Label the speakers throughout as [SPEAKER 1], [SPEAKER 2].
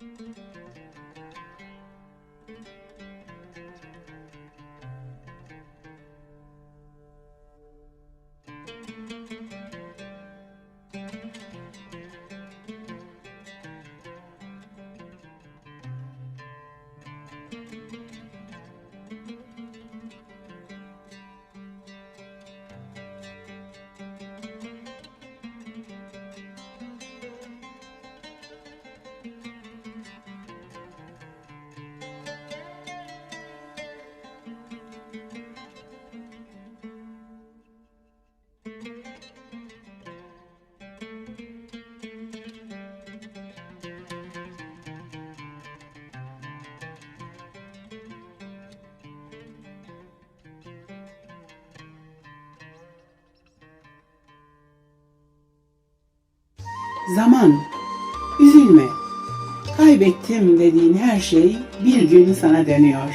[SPEAKER 1] thank you Zaman. Üzülme. Kaybettim dediğin her şey bir gün sana dönüyor.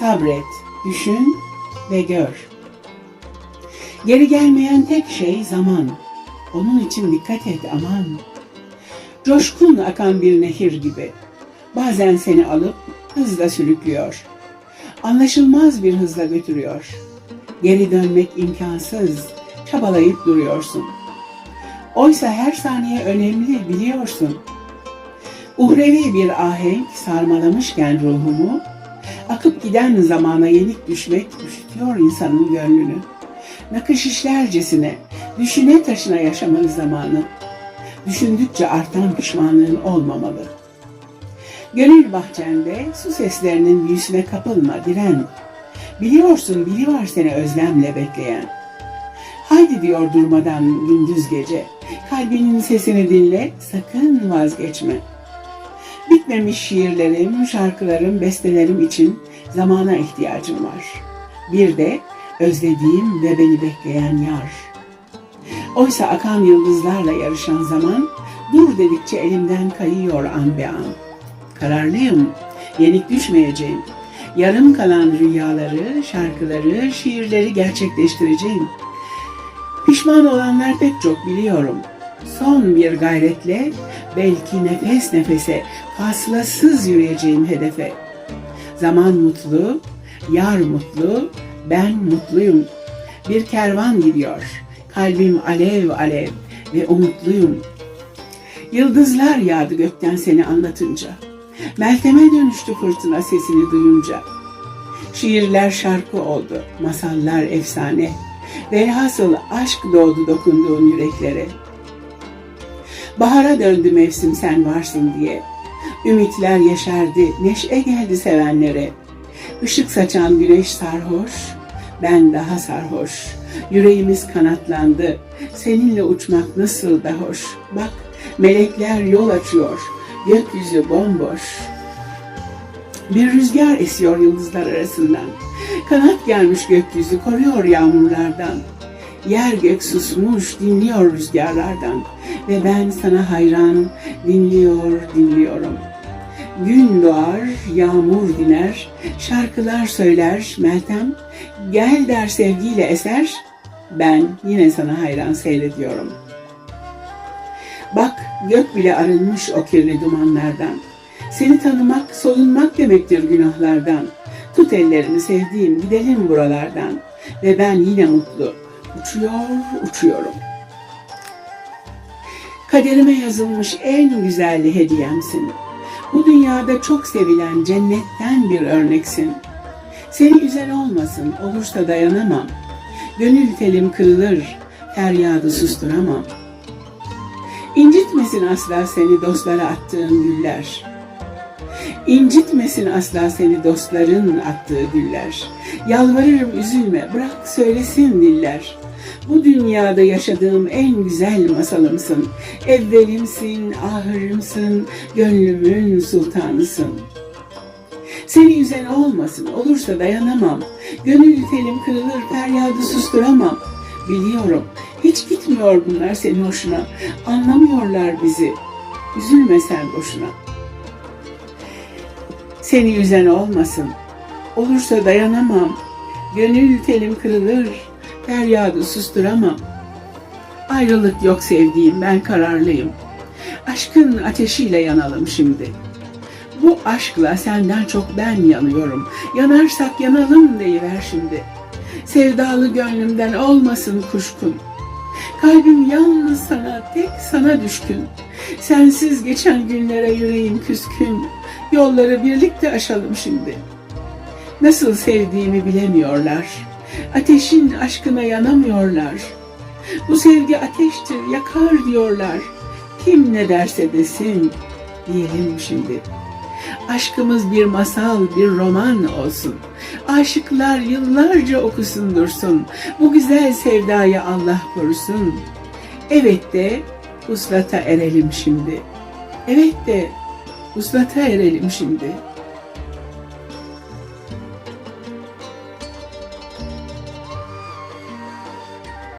[SPEAKER 1] Sabret, düşün ve gör. Geri gelmeyen tek şey zaman. Onun için dikkat et aman. Coşkun akan bir nehir gibi. Bazen seni alıp hızla sürüklüyor. Anlaşılmaz bir hızla götürüyor. Geri dönmek imkansız. Çabalayıp duruyorsun. Oysa her saniye önemli biliyorsun. Uhrevi bir ahenk sarmalamışken ruhumu, akıp giden zamana yenik düşmek üşütüyor insanın gönlünü. Nakış işlercesine, düşüne taşına yaşamalı zamanı. Düşündükçe artan pişmanlığın olmamalı. Gönül bahçende su seslerinin büyüsüne kapılma, diren. Biliyorsun biri var seni özlemle bekleyen. Haydi diyor durmadan gündüz gece. Kalbinin sesini dinle, sakın vazgeçme. Bitmemiş şiirlerim, şarkılarım, bestelerim için zamana ihtiyacım var. Bir de özlediğim ve beni bekleyen yar. Oysa akan yıldızlarla yarışan zaman, dur dedikçe elimden kayıyor an be an. Kararlıyım, yenik düşmeyeceğim. Yarım kalan rüyaları, şarkıları, şiirleri gerçekleştireceğim. Pişman olanlar pek çok biliyorum. Son bir gayretle belki nefes nefese fasılasız yürüyeceğim hedefe. Zaman mutlu, yar mutlu, ben mutluyum. Bir kervan gidiyor. Kalbim alev alev ve umutluyum. Yıldızlar yağdı gökten seni anlatınca. Melteme dönüştü fırtına sesini duyunca. Şiirler şarkı oldu, masallar efsane. Velhasıl aşk doğdu dokunduğun yüreklere. Bahara döndü mevsim sen varsın diye. Ümitler yeşerdi, neşe geldi sevenlere. Işık saçan güneş sarhoş, ben daha sarhoş. Yüreğimiz kanatlandı, seninle uçmak nasıl da hoş. Bak, melekler yol açıyor, gökyüzü bomboş. Bir rüzgar esiyor yıldızlar arasından. Kanat gelmiş gökyüzü koruyor yağmurlardan. Yer gök susmuş dinliyor rüzgarlardan. Ve ben sana hayran dinliyor dinliyorum. Gün doğar, yağmur diner, şarkılar söyler Meltem. Gel der sevgiyle eser, ben yine sana hayran seyrediyorum. Bak gök bile arınmış o kirli dumanlardan. Seni tanımak, soyunmak demektir günahlardan. Tut ellerimi sevdiğim, gidelim buralardan. Ve ben yine mutlu, uçuyor, uçuyorum. Kaderime yazılmış en güzel hediyemsin. Bu dünyada çok sevilen cennetten bir örneksin. Seni üzen olmasın, olursa dayanamam. Gönül telim kırılır, feryadı susturamam. İncitmesin asla seni dostlara attığın güller. İncitmesin asla seni dostların attığı güller. Yalvarırım üzülme, bırak söylesin diller. Bu dünyada yaşadığım en güzel masalımsın. Evvelimsin, ahırımsın, gönlümün sultanısın. Seni üzen olmasın, olursa dayanamam. Gönül telim kırılır, feryadı susturamam. Biliyorum, hiç gitmiyor bunlar senin hoşuna. Anlamıyorlar bizi. Üzülme sen boşuna.'' Seni üzen olmasın. Olursa dayanamam. Gönül telim kırılır. Feryadı susturamam. Ayrılık yok sevdiğim ben kararlıyım. Aşkın ateşiyle yanalım şimdi. Bu aşkla senden çok ben yanıyorum. Yanarsak yanalım deyiver şimdi. Sevdalı gönlümden olmasın kuşkun. Kalbim yalnız sana, tek sana düşkün. Sensiz geçen günlere yüreğim küskün. Yolları birlikte aşalım şimdi. Nasıl sevdiğimi bilemiyorlar. Ateşin aşkına yanamıyorlar. Bu sevgi ateştir, yakar diyorlar. Kim ne derse desin, diyelim şimdi. Aşkımız bir masal, bir roman olsun. Aşıklar yıllarca okusun dursun. Bu güzel sevdayı Allah korusun. Evet de uslata erelim şimdi. Evet de uslata erelim şimdi.